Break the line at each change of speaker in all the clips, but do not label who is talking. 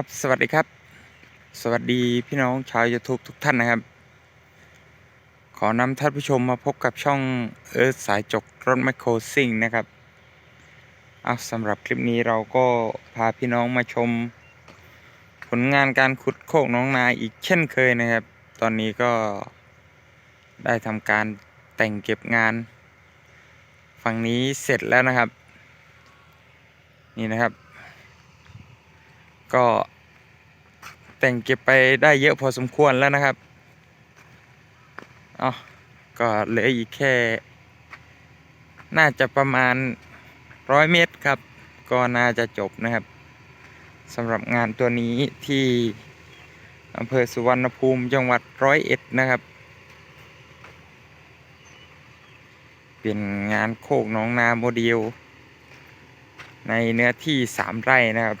ครับสวัสดีครับ สวัสดีพี่น้องชาว YouTube ทุกท่านนะครับ ขอนำท่านผู้ชมมาพบกับช่องเอิร์ธสายจกรถแมคโครซิ่งนะครับเอาสำหรับคลิปนี้เราก็พาพี่น้องมาชม ผลงานการขุดโคกน้องนาอีกเช่นเคยนะครับ ตอนนี้ก็ได้ทำการแต่งเก็บงาน ฝั่งนี้เสร็จแล้วนะครับ นี่นะครับ ก็แต่งเก็บไปได้เยอะพอสมควรแล้วนะครับอ๋อก็เหลืออีกแค่ น่าจะประมาณร้อยเมตรครับ ก็น่าจะจบนะครับสำหรับงานตัวนี้ที่อำเภอสุวรรณภูมิจังหวัดร้อยเอ็ดนะครับ เป็นงานโคกน้องนาโมเดล ในเนื้อที่สามไร่นะครับ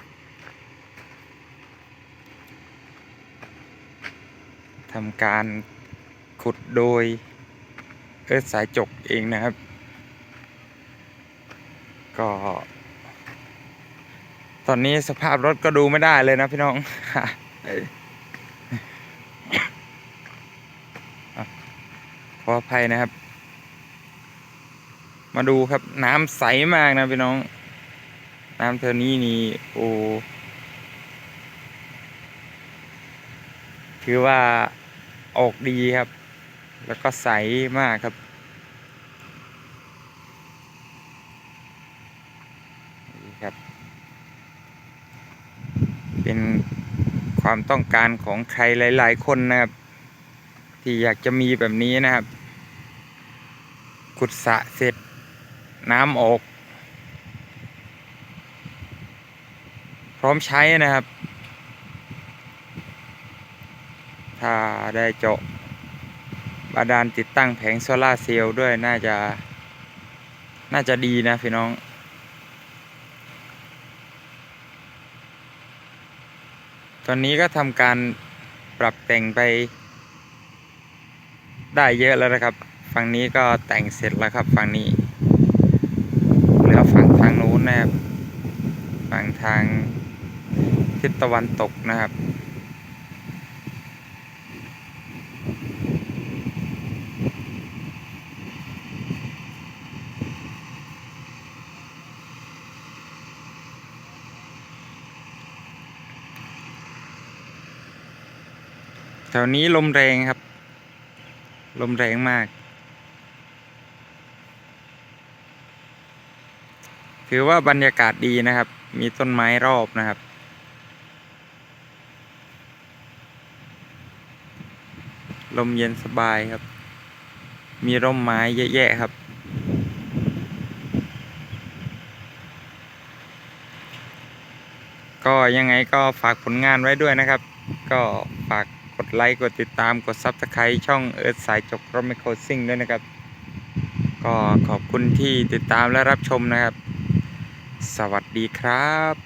ทำการขุดโดยเอิร์ธสายจกเองนะครับ ก็ ตอนนี้สภาพรถก็ดูไม่ได้เลยนะพี่น้องขออภัยนะครับ มาดูครับน้ำใสมากนะพี่น้อง น้ำเท่านี้นี่โอ้ถือว่า ออกดีครับ แล้วก็ใสมากครับ นี่ครับ เป็นความต้องการของใครหลาย ๆ คนนะครับ ที่อยากจะมีแบบนี้นะครับ ขุดสะเสร็จน้ำออก พร้อมใช้นะครับ ถ้าได้เจาะบาดาลติดตั้งแผงโซลาเซลล์ด้วยน่าจะ น่าจะดีนะพี่น้องตอนนี้ก็ทำการปรับแต่งไป ได้เยอะแล้วนะครับ ฝั่งนี้ก็แต่งเสร็จแล้วครับฝั่งนี้เหลือฝั่งทางนู้นนะครับฝั่งทางทิศตะวันตกนะครับ ถวนี้ลมแรงครับ ลมแรงมาก ถือว่าบรรยากาศดีนะครับ มีต้นไม้รอบนะครับ ลมเย็นสบายครับ มีร่มไม้เยอะแยะครับ ก็ยังไงก็ฝากผลงานไว้ด้วยนะครับ ก็ฝาก กดไลค์ กดติดตาม กด Subscribe ช่องเอิร์ธสายจกรถไมโครซิ่งด้วยนะครับ ก็ขอบคุณที่ติดตามและรับชมนะครับ สวัสดีครับ